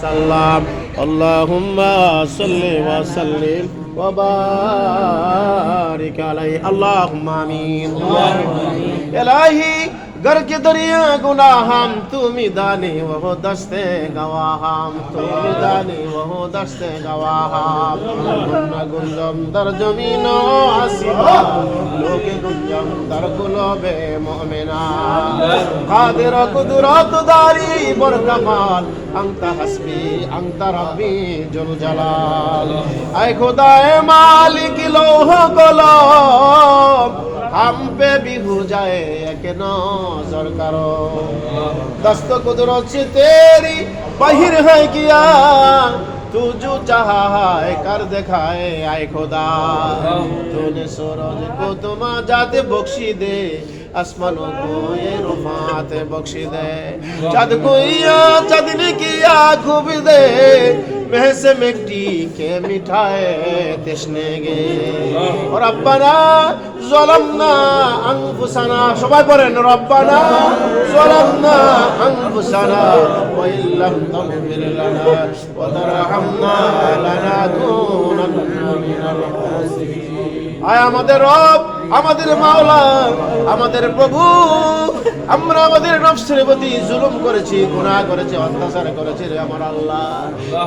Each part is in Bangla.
সাল্লাম। আল্লাহুম্মা সাল্লি ওয়া সাল্লিম ওয়া বারিক আলাইহি। আল্লাহুম্মা আমিন। ইলাহি गर के दरिया गुना हम तुम दानी वह दस्ते गवा हम तुम दानी वह दस्ते गवा हम गुंजम दर जमीन लोग गुंजम दर गुलोबे मोमिना कादिर कुदरत दारी बर कमाल अंत हस्बी अंत रब्बी जुल जलाल ऐ खुदा मालिक लोह कलम पे भी हो जाए एक नजर करो दस्त कुदरत से तेरी बहिर है किया तू जो चाहा है कर दिखाए आए खुदा तूने सूरज को तुम जाते बख्शी दे आसमानों को ये रुफात बख्शी दे चाँद को या चांदनी की खूब दे महस मिट्टी के मिठाए तृष्णे गे और रब्बाना ظلمنا أنفسنا সবাই পড়েন ربنا ظلمنا أنفسنا وإن لم تغفر لنا وترحمنا لنكونن من الخاسرين আয় আমাদের রব আমাদের মাওলা, আমাদের প্রভু, আমরা আমাদের নফসের প্রতি জুলুম করেছি, গুনাহ করেছি, অত্যাচার করেছি রে আমার আল্লাহ।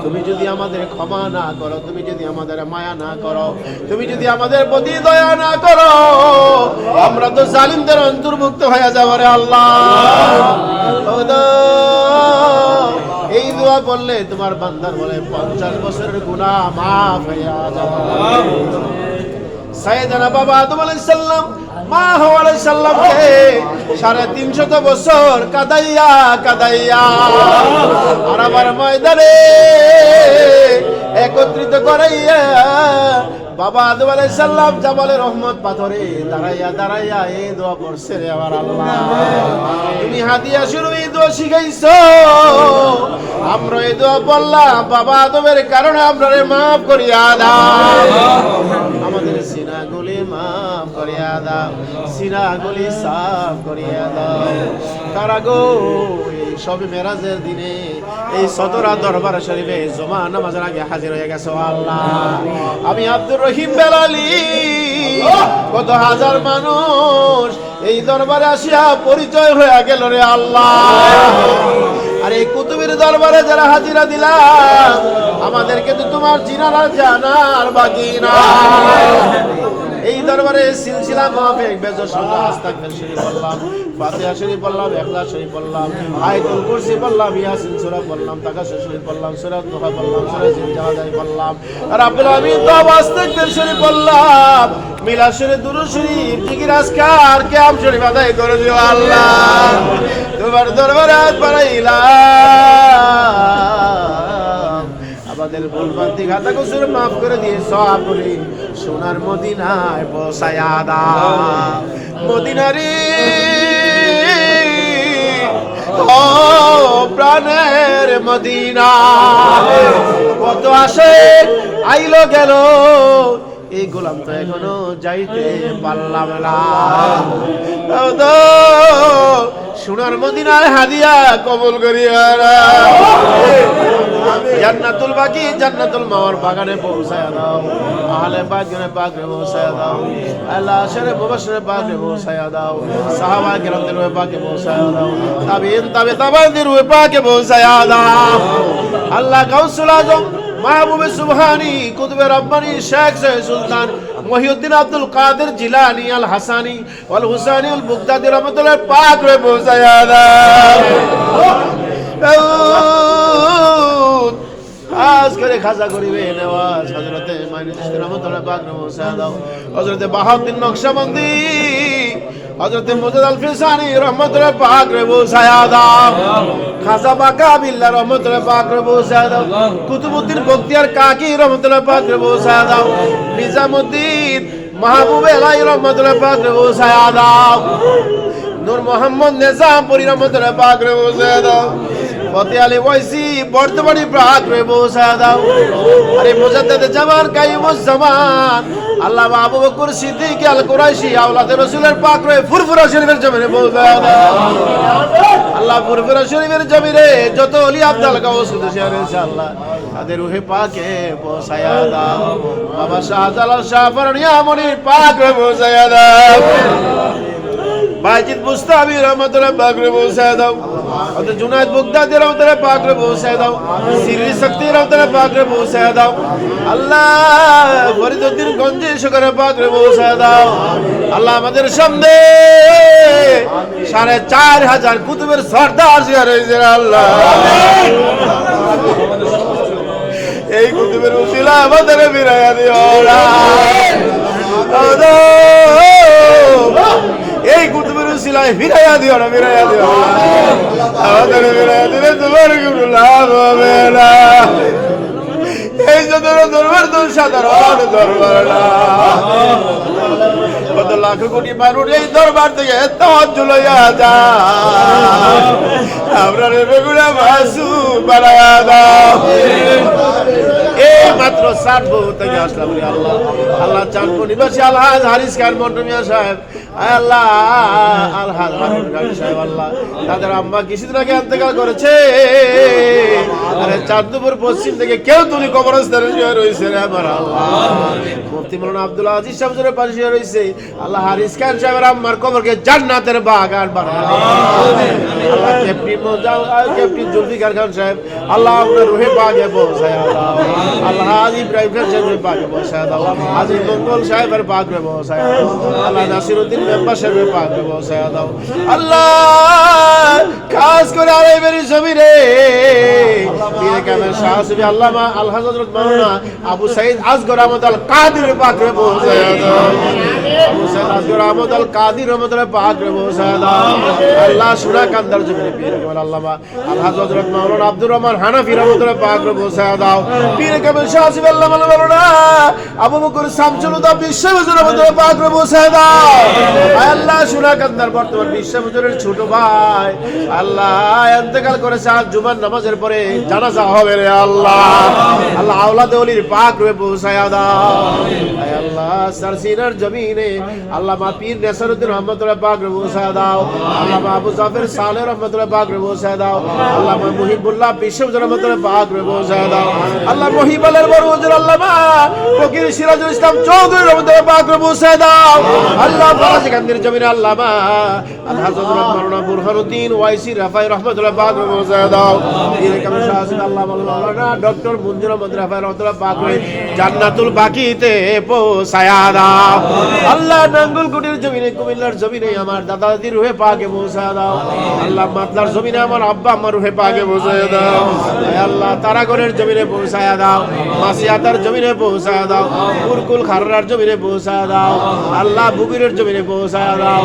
তুমি যদি আমাদের ক্ষমা না করো, তুমি যদি আমাদের মায়া না করো, তুমি যদি আমাদের প্রতি দয়া না করো, আমরা তো জালিমদের অন্তর্ভুক্ত হয়ে যাব রে আল্লাহ। এই দোয়া বললে তোমার বান্দার বলে পঞ্চাশ বছরের গুনাহ মাফ হয়ে যাবে। বাবা আদম আলাইহিস সালাম মা সাড়ে বছর কাদাইয়া কাদাইয়া একত্রিত করাইয়া বাবা আদম আলাইহিস সালাম জামালে রহমত পাথরে দাঁড়াইয়া দাঁড়াইয়া এই দোয়া পড়ছে রে আমার আল্লাহ। তুমি হাদিয়া শুরু এই দোয়া শিখাইছো। আমরা এই দোয়া বললাম বাবা আদমের কারণে, আমরা মাফ করিয়া মাফ করিয়া দাও সিনাগুলি সাফ করিয়া দাও। তারা গো মেরাজের দিনে এই সতরা দরবার শরীফে জমা নামাজের আগে হাজির হয়ে গেছো আল্লাহ। আমি আব্দুর রহিম বেলালি, কত হাজার মানুষ এই দরবারে আসিয়া পরিচয় হয়ে গেল রে আল্লাহ। আর এই কুতুবের দরবারে যারা হাজিরা দিলাম আমাদেরকে তো তোমার চিনারা জানার বাকি না এই দরবারে সিলসিলা মাহফিক বেজর সঙ্গে আস্তাগফির শরীফ বললাম ফাতিহা শরীফ বললাম ইখলাস শরীফ বললাম আয়াতুল কুরসি বললাম ইয়াসিন সূরা বললাম তাকাসুর শরীফ বললাম সূরা দুহা বললাম সূরা জিলজালাল বললাম আর আব্দুল আমিন তো আস্তাগফির শরীফ বললাম মিলাদ শরীফ, দুরূদ শরীফ, জিকির, আজকার, কিয়াম শরীফ আদায় করে দিও আল্লাহ। তোমার দরবারে হাত বাড়াইলাম। আমাদের ভুল ভ্রান্তি খাতা কুসুর মাফ করে দিয়ে সব বলি সোনার মদিনায় বসায়া দা মদিনারি, ও প্রাণের মদিনা। কত আসে, আইলো গেল। এই গোলাম তো এখনও যাইতে পারলাম না। সোনার মদিনায় হাদিয়া কবুল করিয়া। জান্নাতুল বাকি, জান্নাতুল মাওয়ার বাগানে পৌঁছায় দাও। আহলে বাগানে বাগানে পৌঁছায় দাও। আল্লাহ আশরে মুবাশশিরে বাগানে পৌঁছায় দাও। সাহাবা কিরামদের রূহে পাকে পৌঁছায় দাও। তাবিইন তাবে তাবাদের রূহে পাকে পৌঁছায় দাও। আল্লাহ গাউসুল আজম, মাহবুবে সুবহানি, কুতুবে রব্বানি, শেখ সৈয়দ সুলতান, মহিউদ্দিন আব্দুল কাদের জিলানি আল হাসানি ওয়াল হুসানি আল বুগদাদি রহমতুল্লাহ পাক রে পৌঁছায় দাও। আজ করে খাজা করিবে, নেওয়াজ হজরতে মাইনুদ্দিন রহমতুল্লাহ পাক রে পৌঁছায় দাও। হজরতে বাহাউদ্দিন নকশবন্দি হজরতে মুজাদ আল ফিসানি রহমতুল্লাহ পাক রে পৌঁছায় দাও। খাজা বাকা বিল্লাহ রহমতুল্লাহ পাক রে পৌঁছায় দাও। কুতুবুদ্দিন বখতিয়ার কাকি রহমতুল্লাহ পাক রে পৌঁছায় দাও। নিজামুদ্দিন মাহবুব এলাই রহমতুল্লাহ পাক রে পৌঁছায় দাও। নূর মোহাম্মদ নিজামপুরি রহমতুল্লাহ পাক রে পৌঁছায় দাও। ফতে আলী ওয়াইসি বর্তমানে প্রাক রে পৌঁছায় দাও আরে মুজাদ্দেদ জামান কাইমুজ জামান। আল্লাহ আবু বকর সিদ্দিক আল কুরাইশি আওলাদে রাসূলের পাক রয়ে ফুরফুরা শরীফের জমিনে পৌঁছায় দাও আল্লাহ ফুরফুরা শরীফের জমিনে যত অলি আব্দাল গাউস কুদসি রয়েছে আল্লাহ তাদের রুহে পাকে পৌঁছায়া দাও। বাবা শাহজালাল শাহ ফরনিয়া মনির পাক রয়ে পৌঁছায়া দাও। বাইজিদ মুস্তাবি রহমতুল্লাহ পাকরে পৌঁছায় দাও। অত জুনায়দ বুগদাদি রহমতুল্লাহ পাকরে পৌঁছায় দাও। সিরি শক্তি রহমতুল্লাহ পাকরে পৌঁছায় দাও। আল্লাহ ফরিদুদ্দিন গঞ্জে শকরে পাকরে পৌঁছায় দাও। আল্লাহ আমাদের সামনে সাড়ে চার হাজার কুতুবের সর্দার রয়েছে আল্লাহ। এই কুতুবের উসিলা আমাদের বিরায়া দিও। এই উসিলায় ফিরাইয়া দিও না, ফিরাইয়া দিও। আমাদের ফিরাইয়া দিলে তোমার কোনো লাভ হবে না। এই যত দরবার তো সাধারণ দরবার না। কত লাখ কোটি মানুষ এই দরবার থেকে তহজ লইয়া যা আমরা বেগুনা মাসু বাড়ায়া দাও। মাত্র চাঁদবো থেকে আসলাম আল্লাহ। আল্লাহ চাঁদবো নিবাসী আলহাজ হারিস খান মন্টমিয়া সাহেব। আল্লাহ, আলহাজ সাহেব, আল্লাহ। তাদের আম্মা কিছুদিন আগে অন্তকাল করেছে। আরে চাঁদপুর পশ্চিম থেকে কেউ তুমি কবরস্থানে শুয়ে রয়েছে রে আমার আল্লাহ। মুফতি মৌলানা আব্দুল আজিজ সাহেবের পাশে শুয়ে রয়েছে আল্লাহ হারিস খান সাহেবের আম্মার কবরকে জান্নাতের বাগান বানায় আল্লাহ। ক্যাপ্টেন ক্যাপ্টেন জুলফিকার খান সাহেব, আল্লাহ আপনার রুহে পাকে পৌঁছায় দাও আল্লাহ ইব্রাহিম সাহেবের পাক ব্যবসায় দাও মঙ্গল সাহেবের পাক ব্যবসায় আল্লাহ নাসিরুদ্দিন মেম্বার সাহেবের পাক ব্যবসায় দাও আল্লাহ। খাস করে আরে বেরি জমিরে পীর কামেল শাহ সুবি আল্লামা আল হযরত মাওলানা আবু সাইদ আজগর আহমদ আল কাদের পাক ব্যবসায় দাও আল কাদির রহমতুল্লাহ পাকে আল্লাহ সুরা কান্দার জমিনে পীর কামেল আল্লামা আল হযরত মাওলানা আব্দুর রহমান হানাফি রহমতুল্লাহ পাকে পৌঁছায় দাও পীর কামেল শাহ সুবি আল্লামা মাওলানা আবু বকর শামসুল হুদা বিশ্ববিদ্যালয় রহমতুল্লাহ পাকে পৌঁছায় দাও আল্লাহ, সুরা কান্দার বর্তমান বিশ্ববিদ্যালয়ের ছোট ভাই। আল্লাহ ইন্তেকাল করেছে আজ জুমার নামাজের পরে জানাজা হবে রে আল্লাহ। আল্লাহ আওলাদ ওলির পাক রূপে পৌঁছায় দাও আয় সারসিনার জমিনে আল্লামা পীর নেসারউদ্দিন রহমতুল্লাহ পাক রূপে দাও, আল্লাহ মা আবু জাফর সালেহ রহমতুল্লাহ পাক পৌঁছায় দাও, আল্লাহ মা মুহিবুল্লাহ বিশ্ববিদ্যালয় রহমতুল্লাহ পাক রূপে দাও, আল্লাহ মহিবালের বড় হুজুর, আল্লাহ ফকির সিরাজুল ইসলাম চৌধুরী রহমতুল্লাহ পাক রূপে দাও, আল্লাহ ফরাজি কান্দির জমিনে, আল্লাহ মা হযরত মাওলানা বুরহানুদ্দিন ওয়াইসি রাফাই রহমতুল্লাহ পাক রূপে দাও আল্লাহ ডক্টর মঞ্জুর রাফাই রহমতুল্লাহ পাক জান্নাতুল বাকিতে পৌঁছায়া দাও আল্লাহ নাঙ্গল কুটির জমিনে, কুমিল্লার জমিনে আমার দাদা দাদির রুহে পাকে পৌঁছায়া দাও। আল্লাহ মাতলার জমিনে আমার আব্বা আমার রুহে পাকে পৌঁছায়া দাও। আল্লাহ, তারাগড়ের জমিনে পৌঁছায়া দাও। মাসিয়াতার জমিনে পৌঁছায়া দাও। কুরকুল খাররার জমিনে পৌঁছায়া দাও। আল্লাহ বুবিরের জমিনে পৌঁছায়া দাও।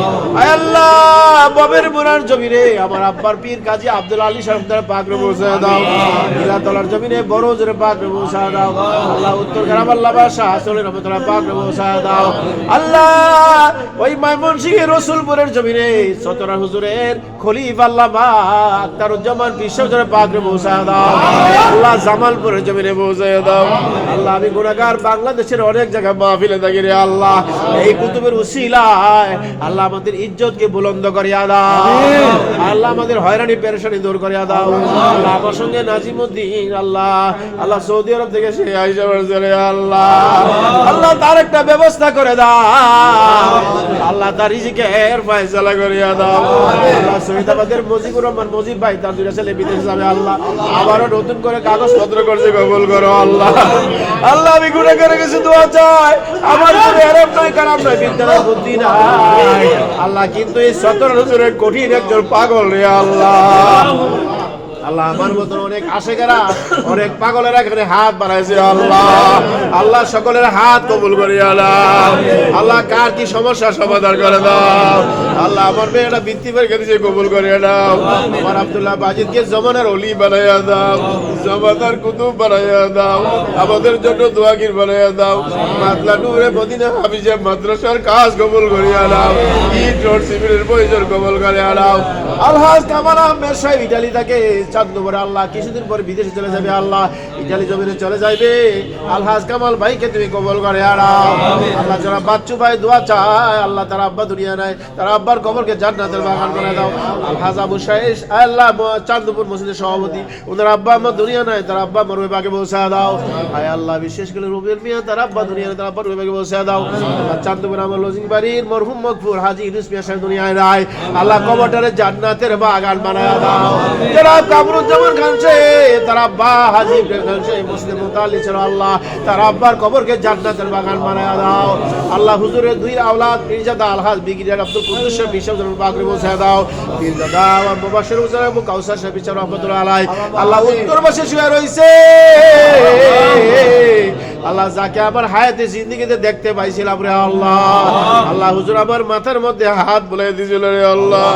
আল্লাহ, ববের মুরার জমিনে আমার আব্বার পীর কাজী আব্দুল আলী শরফদার পাকরে পৌঁছায়া দাও। নীলাতলার জমিনে বড় জোরে পাকরে পৌঁছায়া দাও। আল্লাহ উত্তর গ্রাম আল্লাহ বাসা আসলে রহমতুল্লাহ পাকরে পৌঁছায়া দাও। আল্লাহ ওই মাইমন রসুলপুরের জমিনে সতরা হুজুরের খলিফ আল্লাহ বিশ্বজোরে পাকরে পৌঁছায়া দাও। আল্লাহ জামালপুরের জমিনে পৌঁছায়া দাও। আল্লাহ আমি গুণাগার বাংলাদেশের অনেক জায়গায় মাহফিলে থাকি রে আল্লাহ। এই কুতুবের উসিলায় আল্লাহ আমাদের ইজ্জতকে বুলন্দ করিয়া দাও। আল্লাহ আমাদের হয়রানি পেরেশানি দূর করিয়া দাও। আল্লাহ আমার সঙ্গে নাজিমুদ্দিন আল্লাহ আল্লাহ সৌদি আরব থেকে সে আইসা আল্লাহ। আল্লাহ তার একটা ব্যবস্থা করে দাও। আল্লাহ তার রিজিকের ফয়সালা করিয়া দাও। আল্লাহ মজিবুর রহমান মজিব ভাই, তার দুইটা ছেলে বিদেশে যাবে, আল্লাহ আবারও নতুন করে কাগজপত্র করছে, কবুল করো, আল্লাহ। আল্লাহ, আমি গুণে করে কিছু দোয়া চাই। আমার খারাপ নয় বিদ্যালয় বুদ্ধি নাই। আল্লাহ, কিন্তু এই সতেরো বছরের কঠিন একজন পাগল রে, আল্লাহ। আল্লাহ আমার মতন অনেক আশেকেরা, অনেক পাগলেরা এখানে হাত বাড়াইছে, আল্লাহ। আল্লাহ সকলের হাত কবুল করি, আল্লাহ। আল্লাহ কার কি সমস্যা সমাধান করে দাও। আল্লাহ আমার মেয়েটা বৃত্তি পরীক্ষা দিয়েছে, কবুল করে দাও আমার আব্দুল্লাহ বাজিদকে জমানার অলি বানাইয়া দাও, জমাদার কুতুব বানাইয়া দাও, আমাদের জন্য দোয়াগির বানাইয়া দাও। মাতলা নূরে মদিনা হাফিজে মাদ্রাসার কাজ কবুল করিয়া দাও ইট, রোড শিবিরের প্রয়োজন কবুল করে দাও আলহাজ কামাল আহমেদ সাহেব ইটালি থেকে চাঁদপুরে আল্লাহ কিছুদিন পরে বিদেশে চলে যাবে আল্লাহ ইটালি জমিনে চলে যাইবে। আলহাজ কামাল ভাইকে তুমি কবল করে আড়াও আল্লাহ যারা বাচ্চু ভাই দোয়া চায় আল্লাহ তার আব্বা দুনিয়া নাই তার আব্বার কবরকে জান্নাতের বাগান করে দাও। আলহাজ আবু শাহেশ আল্লাহ চাঁদপুর মসজিদের সভাপতি ওদের আব্বা আমার দুনিয়া নাই তার আব্বা মরবে বাগে বসে দাও। আয় আল্লাহ বিশেষ করে রুবেল মিয়া তার আব্বা দুনিয়া নাই তার আব্বা রুবে বাগে বসে দাও। আল্লাহ চাঁদপুর আমার লজিং বাড়ির মরহুম মকফুর হাজি ইউনুস মিয়া সাহেব দুনিয়ায় রায় আল্লাহ কবরটারে জান্নাতের বাগান বানায় দাও। যারা খানছে খান সে, তার আব্বা হাজি খান মুসলিম মুতাল্লি ছিল আল্লাহ। তার আব্বার কবরকে জান্নাতের বাগান বানায় দাও। আল্লাহ হুজুরের দুই আওলাদ পীরজাদা আলহাজ বিগিরিয়ার আব্দুল কুদ্দুস সাহেব বিশ্বজন বাকরে বসে দাও। পীরজাদা আমার মুবাশশির হুজুর এবং কাউসার সাহেব, বিচার রহমতুল্লাহ আলাই আল্লাহ উত্তর পাশে শুয়ে রইছে। আল্লাহ যাকে আমার হায়াতে জিন্দিগিতে দেখতে পাইছিলাম রে আল্লাহ। আল্লাহ। হুজুর আমার মাথার মধ্যে হাত বলে দিয়েছিল রে আল্লাহ।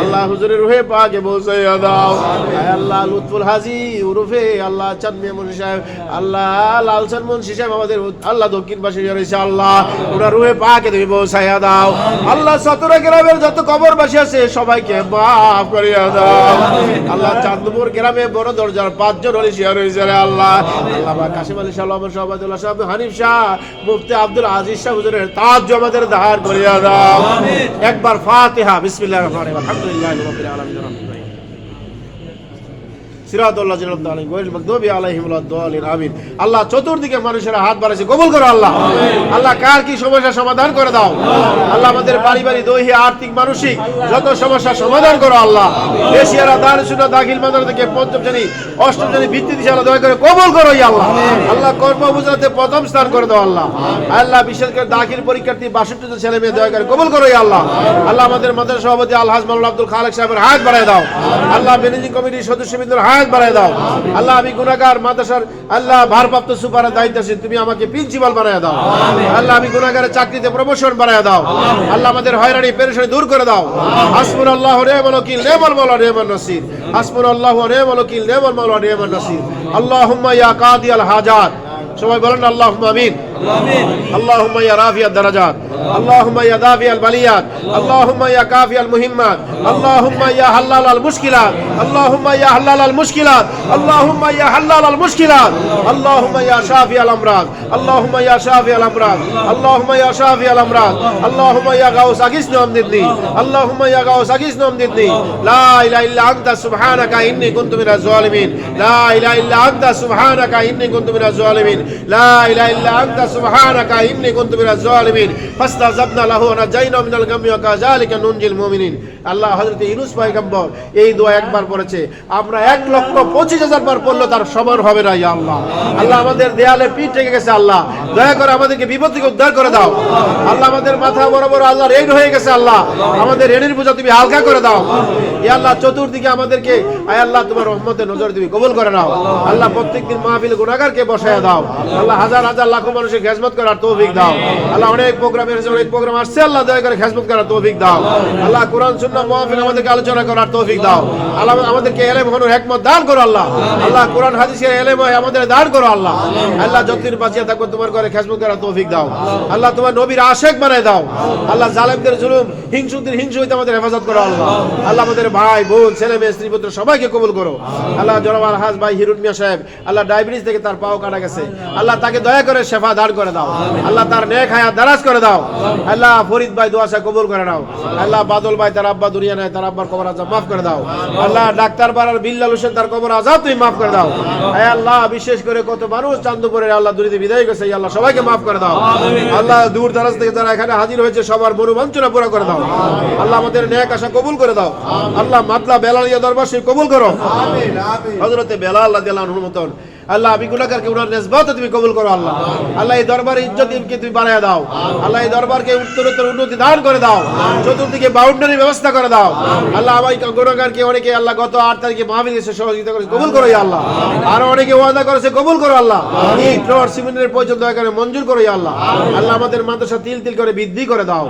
আল্লাহ। হুজুরের রুহে পাকে পৌঁছাইয়া দাও। আল্লাহ। লুৎফুল হাজি উরুফে আল্লাহ চাঁদ মিয়া মুন্সি সাহেব আল্লাহ লালচান মুন্সি সাহেব আমাদের আল্লাহ দক্ষিণ পাশে রয়েছে আল্লাহ। ওনার রুহে পাকে তুমি পৌঁছাইয়া দাও। আল্লাহ। সতরা গ্রামের যত কবরবাসী আছে সবাইকে মাফ করিয়া দাও। আল্লাহ। চাঁদপুর গ্রামে বড় দরজার পাঁচজন হলি শিয়া রয়েছে রে আল্লাহ। আল্লাহ কাশিম আলী শাহ আমার সহবাদুল্লাহ শাহ হানিফ শাহ মুফতি আব্দুল আজিজ শাহ হুজুরের তাজ জমাদের ধার করিয়া দাও। একবার ফাতিহা বিসমিল্লাহির রহমানির রহিম। আলহামদুলিল্লাহি আমিন। আল্লাহ চতুর্দিকে মানুষের হাত বাড়াইছে। কবুল করো আল্লাহ। আল্লাহ কার কি সমস্যা সমাধান করে দাও? আল্লাহ। আমাদের পারিবারিক দৈহিক আর্থিক মানসিক যত সমস্যা সমাধান করো আল্লাহ। এশিয়ারা দারুসুনা দাখিল মাদ্রাসা থেকে পঞ্চম শ্রেণি অষ্টম শ্রেণি ভিত্তি দিশা আল্লাহ দয়া করে কবুল করো আল্লাহ। আল্লাহ কর্ম বুঝাতে প্রথম স্থান করে দাও আল্লাহ। আল্লাহ বিশেষ করে দাখিল পরীক্ষার্থী বাষট্টি জন ছেলে মেয়ে দয়া করে কবুল করো আল্লাহ। আল্লাহ আমাদের মাদ্রাসা সভাপতি আলহাজ আব্দুল খালেক সাহেবের হাত বাড়ায় দাও। আল্লাহ ম্যানেজিং কমিটির সদস্যবৃন্দের হাত বাড়ায় দাও। আল্লাহ, আমি গুনাহগার, মাদ্রাসার আল্লাহ, ভারপ্রাপ্ত সুপারের দায়িত্বশীল তুমি আমাকে প্রিন্সিপাল বানায় দাও। আল্লাহ, আমি গুনাহগারের চাকরিতে প্রমোশন বানায় দাও। আল্লাহ, আমাদের হয়রানি, পেরেশানি দূর করে দাও। আসমুন আল্লাহ নেমল ওকিল নেমল মাওলা নেমল নসির। আসমুন আল্লাহ নেমল ওকিল নেমল মাওলা নেমল নসির। আল্লাহুম্মা ইয়া কাদি আল হাজাত সবাই বলেন আল্লাহুম্মা আমিন। اللهم يا رافع الدرجات اللهم يا دافع البليات اللهم يا كافي المهمات اللهم يا حلال المشكلات اللهم يا حلال المشكلات اللهم يا حلال المشكلات اللهم يا شافي الامراض اللهم يا شافي الامراض اللهم يا شافي الامراض اللهم يا غوث اغثنا امددني اللهم يا غوث اغثنا امددني لا اله الا انت سبحانك اني كنت من الظالمين لا اله الا انت سبحانك اني كنت من الظالمين لا اله الا انت سبحانك إني كنت من الظالمين فاستعذبنا له ونجينا من الغم وكذلك ننجي المؤمنين আল্লাহ হযরত ইউনূস পয়গম্বর এই দোয়া একবার পড়েছে আমরা এক লক্ষ পঁচিশ হাজার বার পড়লে তার সমান হবে না ইয়া আল্লাহ আল্লাহ আমাদের দেয়ালে পিঠ রেখে গেছে আল্লাহ দয়া করে আমাদেরকে বিপদ থেকে উদ্ধার করে দাও আল্লাহ আমাদের মাথা বরাবর আল্লাহ রেড হয়ে গেছে আল্লাহ আমাদের রেডের বোঝা তুমি হালকা করে দাও আল্লাহ চতুর্দিকে আমাদেরকে, আয় আল্লাহ তোমার রহমতের নজর তুমি কবুল করে নাও। আল্লাহ প্রত্যেকদিন মাহফিল গুনাহগারকে বসায় দাও। আল্লাহ হাজার হাজার লাখো মানুষের খেজমত করার তৌফিক দাও। আল্লাহ অনেক প্রোগ্রাম এসেছে, অনেক প্রোগ্রাম আসছে। আল্লাহ দয়া করে খেজমত করার তৌফিক দাও। আল্লাহ কোরআন, সুন্নাহ, মাহফিল আমাদেরকে আলোচনা করার তৌফিক দাও। আল্লাহ আমাদেরকে এলেম হনুর হিকমত দান করো আল্লাহ। আল্লাহ কোরআন, হাদিসের এলেম হয় আমাদের দান করো আল্লাহ। আল্লাহ যতদিন বাঁচিয়ে থাকব তোমার করে খেজমত করার তৌফিক দাও। আল্লাহ তোমার নবীর আশেক বানায় দাও। আল্লাহ জালেমদের জুলুম, হিংসুদের হিংসু হইতে আমাদের হেফাজত করো আল্লাহ। আল্লাহ আমাদের ভাই, বোন, ছেলে মেয়ে, স্ত্রী, পুত্র, সবাইকে কবুল করো। আল্লাহ জনাব আলহাজ ভাই হিরুন মিয়া সাহেব, আল্লাহ ডায়াবেটিস থেকে তার পাও কাটা গেছে। আল্লাহ তাকে দয়া করে শেফা দান করে দাও। আল্লাহ তার নেক হায়াত দারাজ করে দাও। আল্লাহ ফরিদ ভাই দোয়া সাহেব কবুল করে নাও। আল্লাহ বাদল ভাই, তার আব্বা দুনিয়া নাই, তার আব্বার কবর আজাব মাফ করে দাও। আল্লাহ ডাক্তার বাড়ার বিল্লাল হোসেন, তার কবর আজাব তুমি মাফ করে দাও। হে আল্লাহ, বিশেষ করে কত মানুষ চান্দপুরের আল্লাহ দুনিতে বিদায় গেছে আল্লাহ, সবাইকে মাফ করে দাও। আল্লাহ দূর দারাজ থেকে যারা এখানে হাজির হয়েছে, সবার মনোবাঞ্ছনা পুরো করে দাও। আল্লাহ আমাদের নেক আশা কবুল করে দাও। আল্লাহ মাতলা বেলালিয়া দরবার শরীফ কবুল করো। হজরতে বেলা আল্লাহ মতন। আল্লাহ, আমি গুনাহগারকে উনার নেসবত তুমি কবুল করো, আল্লাহ। আল্লাহ, এই দরবারে ইজ্জতকে তুমি বাড়ায় দাও। আল্লাহ, এই দরবারকে উত্তরোত্তর উন্নতি দান করে দাও। চতুর্দিকে বাউন্ডারি ব্যবস্থা করে দাও। আল্লাহ আমার গুনাহগারকে অনেকে, আল্লাহ, গত আট তারিখে মাহফিল এসে সহযোগিতা করে কবুল করো আল্লাহ। আর অনেকে ওয়াদা করেছে, কবুল করো, আল্লাহ। এই ফ্লোর সিমেন্টের প্রয়োজন দয়া করে মঞ্জুর করো আল্লাহ। আল্লাহ, আমাদের মাদ্রাসা তিল তিল করে বৃদ্ধি করে দাও।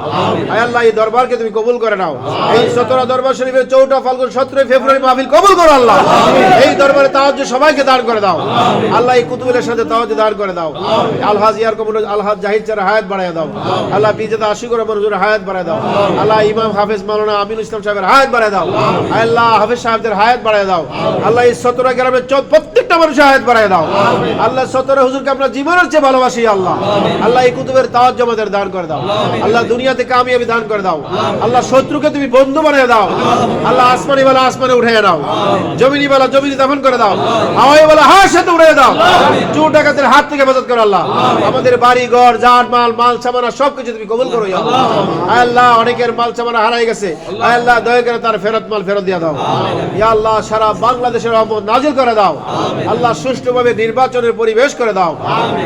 আয় আল্লাহ, এই দরবারকে তুমি কবুল করে নাও। এই সতরা দরবার শরীফের চৌঠা ফাল্গুন, সতেরোই ফেব্রুয়ারি মাহফিল কবুল করো, আল্লাহ। এই দরবারে তাহাজ্জুদ সবাইকে দান করে দাও। আল্লাহ। এই কুতুবের সাথে তাওয়াজ দান করে দাও। আলহাজ ইয়ার কবুল আলহাজ জাহিদ চার হায়াত বাড়ায় দাও। আল্লাহ। পিজাদা আশিকুর মনজুর হায়াত বাড়ায় দাও। আল্লাহ। ইমাম হাফেজ মাওলানা আমিনুল ইসলাম সাহেবের হায়াত বাড়ায় দাও। আল্লাহ। হাফেজ সাহেবদের হায়াত বাড়ায় দাও। আল্লাহ। এই সতরা গ্রামের চোদ্দ আমাদের বাড়ি, ঘর জান মাল মাল, সামানা সবকিছু তুমি কবুল করো আল্লাহ। অনেকের মাল, সামানা হারাই গেছে। আল্লাহ, দয়া করে তার ফেরত মাল ফেরত দিয়ে দাও। আল্লাহ, সারা বাংলাদেশের রহমত নাজিল করে দাও। আল্লাহ সুষ্ঠুভাবে নির্বাচনের পরিবেশ করে দাও।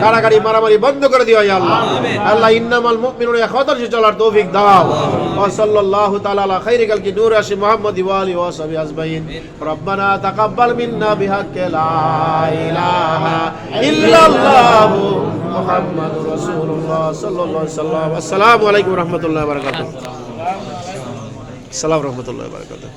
কারাগারি মারামারি বন্ধ করে দিও আল্লাহ। আল্লাহ ইন্নামাল মুমিনুনা ইখওয়াতান চলার তৌফিক দাও। ওয়া সাল্লাল্লাহু তাআলা আলা খাইরি কালকি নূর আশি মুহাম্মদ ওয়া আলিহি ওয়া সাহবিহি আজমাইন। রব্বানা তাকাব্বাল মিন্না বিহাক্কি লা ইলাহা ইল্লাল্লাহ মুহাম্মাদুর রাসূলুল্লাহ সাল্লাল্লাহু আলাইহি ওয়াসাল্লাম আসসালামু আলাইকুম ওয়া রাহমাতুল্লাহি ওয়া বারাকাতুহু। আসসালামু আলাইকুম ওয়া রাহমাতুল্লাহি ওয়া বারাকাতুহু।